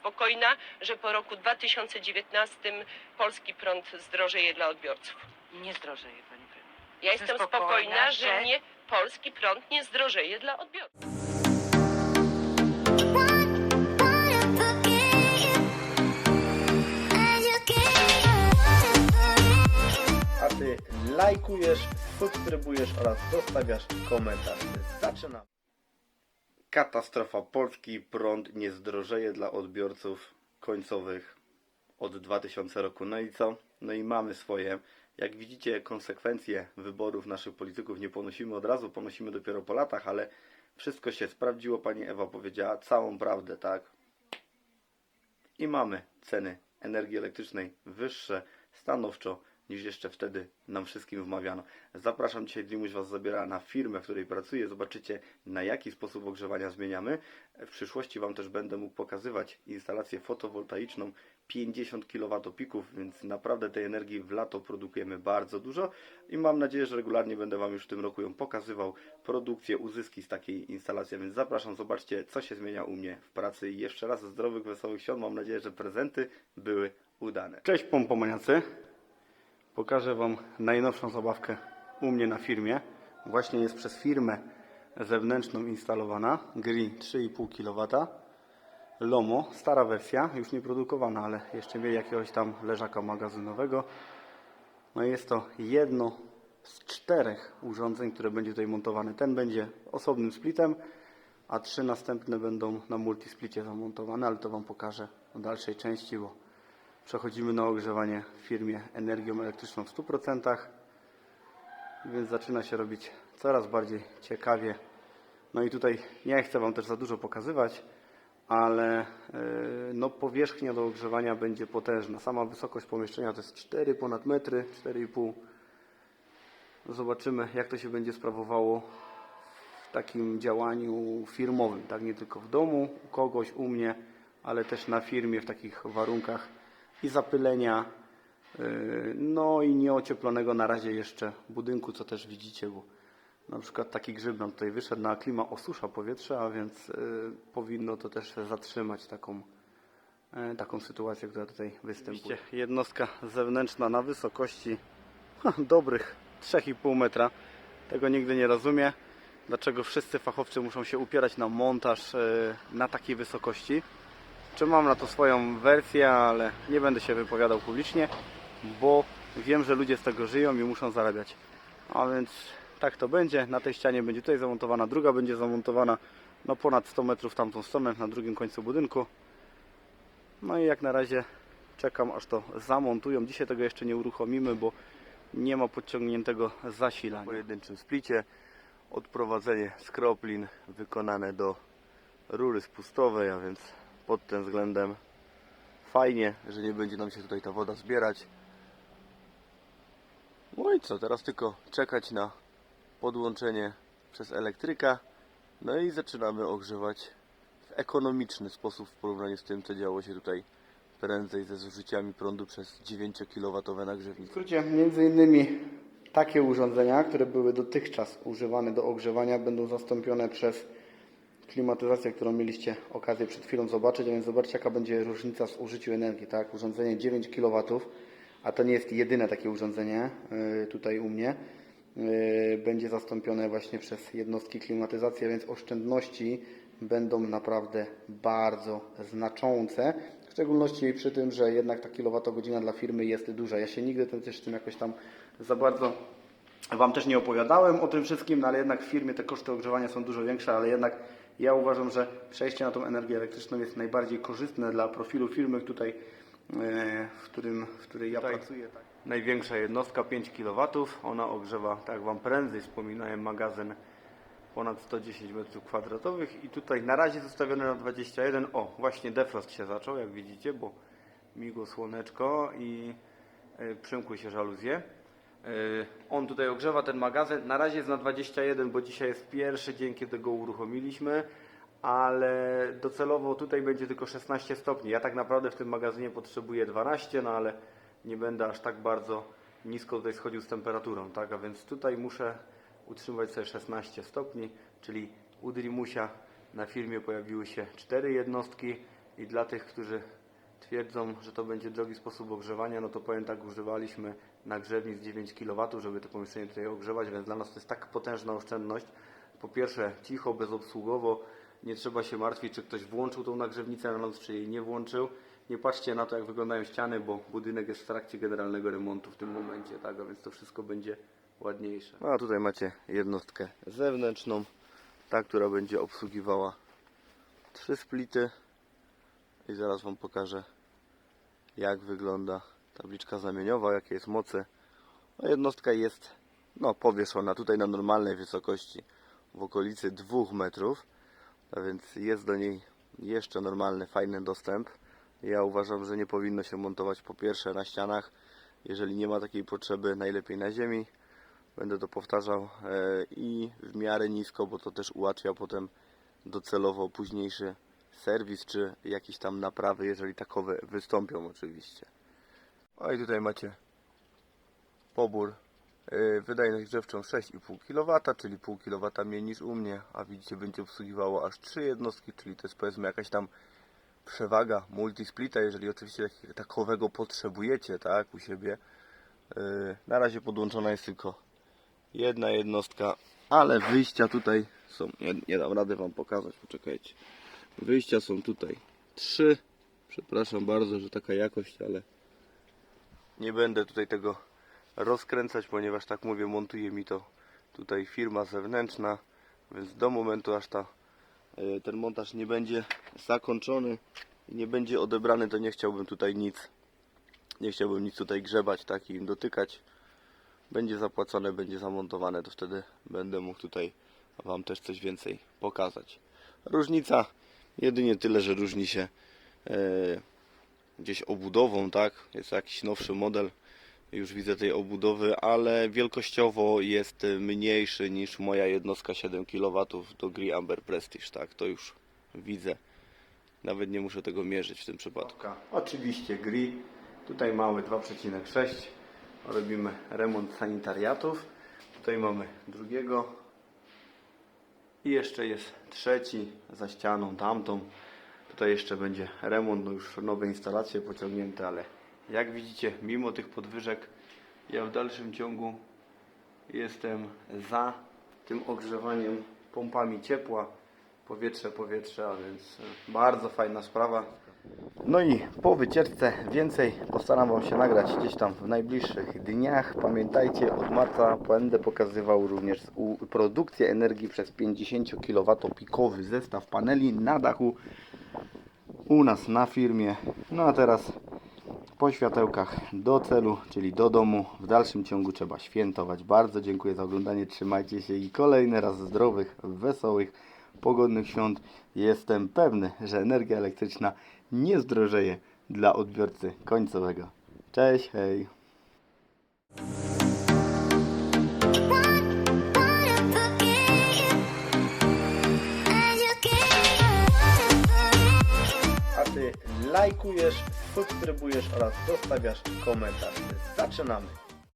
spokojna, że po roku 2019 polski prąd zdrożeje dla odbiorców. Nie zdrożeje, pani premier. Ja Jestem spokojna, spokojna, że że- nie polski prąd nie zdrożeje dla odbiorców. a ty lajkujesz, subskrybujesz oraz zostawiasz komentarz. Zaczynamy. Katastrofa. Polski prąd nie zdrożeje dla odbiorców końcowych od 2000 roku. No i co? No i mamy swoje. Jak widzicie, konsekwencje wyborów naszych polityków nie ponosimy od razu, ponosimy dopiero po latach, ale wszystko się sprawdziło. Pani Ewa powiedziała całą prawdę, tak? I mamy ceny energii elektrycznej wyższe stanowczo niż jeszcze wtedy nam wszystkim wmawiano. Zapraszam dzisiaj, Dimuś Was zabiera na firmę, w której pracuję. Zobaczycie na jaki sposób ogrzewania zmieniamy. W przyszłości Wam też będę mógł pokazywać instalację fotowoltaiczną 50 kW pików, więc naprawdę tej energii w lato produkujemy bardzo dużo i mam nadzieję, że regularnie będę Wam już w tym roku ją pokazywał, produkcję, uzyski z takiej instalacji, więc zapraszam, zobaczcie co się zmienia u mnie w pracy i jeszcze raz zdrowych, wesołych świąt, mam nadzieję, że prezenty były udane. Cześć pompomaniacy, pokażę Wam najnowszą zabawkę u mnie na firmie, właśnie jest przez firmę zewnętrzną instalowana, GRI 3,5 kW, Lomo, stara wersja, już nie produkowana, ale jeszcze mieli jakiegoś tam leżaka magazynowego. No jest to jedno z czterech urządzeń, które będzie tutaj montowane. Ten będzie osobnym splitem, a trzy następne będą na multisplicie zamontowane, ale to Wam pokażę w dalszej części, bo przechodzimy na ogrzewanie w firmie energią elektryczną w 100%, więc zaczyna się robić coraz bardziej ciekawie. No i tutaj nie chcę Wam też za dużo pokazywać, ale yy, no, powierzchnia do ogrzewania będzie potężna. Sama wysokość pomieszczenia to jest 4 ponad metry, 4,5. Zobaczymy, jak to się będzie sprawowało w takim działaniu firmowym, tak nie tylko w domu, u kogoś, u mnie, ale też na firmie w takich warunkach i zapylenia, yy, no i nieocieplonego na razie jeszcze budynku, co też widzicie, bo na przykład taki grzyb nam tutaj wyszedł, na klima osusza powietrze, a więc y, powinno to też zatrzymać taką, y, taką sytuację, która tutaj występuje. Jednostka zewnętrzna na wysokości dobrych 3,5 metra. Tego nigdy nie rozumiem, dlaczego wszyscy fachowcy muszą się upierać na montaż y, na takiej wysokości. Czy mam na to swoją wersję, ale nie będę się wypowiadał publicznie, bo wiem, że ludzie z tego żyją i muszą zarabiać. A więc tak to będzie. Na tej ścianie będzie tutaj zamontowana, druga będzie zamontowana no ponad 100 metrów tamtą stronę, na drugim końcu budynku. No i jak na razie czekam aż to zamontują. Dzisiaj tego jeszcze nie uruchomimy, bo nie ma podciągniętego zasilania. W pojedynczym splicie odprowadzenie skroplin wykonane do rury spustowej, a więc pod tym względem fajnie, że nie będzie nam się tutaj ta woda zbierać. No i co, teraz tylko czekać na podłączenie przez elektryka. No i zaczynamy ogrzewać w ekonomiczny sposób w porównaniu z tym, co działo się tutaj prędzej ze zużyciami prądu przez 9 kW nagrzewniki. W skrócie, między innymi takie urządzenia, które były dotychczas używane do ogrzewania, będą zastąpione przez klimatyzację, którą mieliście okazję przed chwilą zobaczyć, a więc zobaczcie jaka będzie różnica w użyciu energii, tak? Urządzenie 9 kW, a to nie jest jedyne takie urządzenie yy, tutaj u mnie, yy, będzie zastąpione właśnie przez jednostki klimatyzacji, a więc oszczędności będą naprawdę bardzo znaczące, w szczególności przy tym, że jednak ta kilowatogodzina dla firmy jest duża. Ja się nigdy też z tym jakoś tam za bardzo Wam też nie opowiadałem o tym wszystkim, no ale jednak w firmie te koszty ogrzewania są dużo większe, ale jednak ja uważam, że przejście na tą energię elektryczną jest najbardziej korzystne dla profilu firmy tutaj, e, w, którym, w której ja pracuję. Tak. Największa jednostka 5 kW, ona ogrzewa, tak jak Wam prędzej wspominałem, magazyn ponad 110 m2 i tutaj na razie zostawione na 21. O, właśnie defrost się zaczął, jak widzicie, bo migło słoneczko i e, przymkły się żaluzje. Yy, On tutaj ogrzewa ten magazyn. Na razie jest na 21, bo dzisiaj jest pierwszy dzień, kiedy go uruchomiliśmy, ale docelowo tutaj będzie tylko 16 stopni. Ja tak naprawdę w tym magazynie potrzebuję 12, no ale nie będę aż tak bardzo nisko tutaj schodził z temperaturą, tak? A więc tutaj muszę utrzymywać sobie 16 stopni, czyli u Drimusia na firmie pojawiły się cztery jednostki I dla tych, którzy twierdzą, że to będzie drogi sposób ogrzewania, no to powiem tak, używaliśmy nagrzewnic 9 kW, żeby to pomieszczenie tutaj ogrzewać, więc dla nas to jest tak potężna oszczędność. Po pierwsze, cicho, bezobsługowo, nie trzeba się martwić, czy ktoś włączył tą nagrzewnicę na noc, czy jej nie włączył. Nie patrzcie na to, jak wyglądają ściany, bo budynek jest w trakcie generalnego remontu w tym momencie, tak, a więc to wszystko będzie ładniejsze. A tutaj macie jednostkę zewnętrzną, ta, która będzie obsługiwała trzy splity i zaraz Wam pokażę jak wygląda tabliczka znamieniowa, jakie jest moce. No, jednostka jest no, powieszona tutaj na normalnej wysokości w okolicy 2 metrów, a więc jest do niej jeszcze normalny, fajny dostęp. Ja uważam, że nie powinno się montować po pierwsze na ścianach, jeżeli nie ma takiej potrzeby, najlepiej na ziemi. Będę to powtarzał e, i w miarę nisko, bo to też ułatwia potem docelowo późniejszy serwis czy jakieś tam naprawy, jeżeli takowe wystąpią oczywiście. No i tutaj macie pobór yy, wydajność grzewczą 6,5 kW, czyli pół kW mniej niż u mnie, a widzicie będzie obsługiwało aż 3 jednostki, czyli to jest powiedzmy jakaś tam przewaga multisplita, jeżeli oczywiście takowego potrzebujecie, tak, u siebie. Yy, na razie podłączona jest tylko jedna jednostka, ale wyjścia tutaj są, nie, nie dam rady Wam pokazać, poczekajcie. Wyjścia są tutaj trzy. Przepraszam bardzo, że taka jakość, ale nie będę tutaj tego rozkręcać, ponieważ tak mówię, montuje mi to tutaj firma zewnętrzna, więc do momentu aż ta, e, ten montaż nie będzie zakończony i nie będzie odebrany, to nie chciałbym tutaj nic, nie chciałbym nic tutaj grzebać, tak i im dotykać. Będzie zapłacone, będzie zamontowane, to wtedy będę mógł tutaj Wam też coś więcej pokazać. Różnica jedynie tyle, że różni się e, gdzieś obudową, tak? Jest jakiś nowszy model, już widzę tej obudowy, ale wielkościowo jest mniejszy niż moja jednostka 7 kW do Gri Amber Prestige, tak? To już widzę. Nawet nie muszę tego mierzyć w tym przypadku. Oczywiście Gri. Tutaj mamy 2,6. Robimy remont sanitariatów. Tutaj mamy drugiego i jeszcze jest trzeci za ścianą tamtą. Tutaj jeszcze będzie remont, no już nowe instalacje pociągnięte, ale jak widzicie, mimo tych podwyżek, ja w dalszym ciągu jestem za tym ogrzewaniem pompami ciepła. Powietrze, powietrze, a więc e, bardzo fajna sprawa. No i po wycieczce więcej postaram Wam się nagrać gdzieś tam w najbliższych dniach. Pamiętajcie, od marca będę pokazywał również produkcję energii przez 50 kW pikowy zestaw paneli na dachu u nas na firmie. No a teraz po światełkach do celu, czyli do domu. W dalszym ciągu trzeba świętować. Bardzo dziękuję za oglądanie. Trzymajcie się i kolejny raz zdrowych, wesołych, pogodnych świąt. Jestem pewny, że energia elektryczna nie zdrożeje dla odbiorcy końcowego. Cześć, hej! Lajkujesz, subskrybujesz oraz zostawiasz komentarz. Zaczynamy!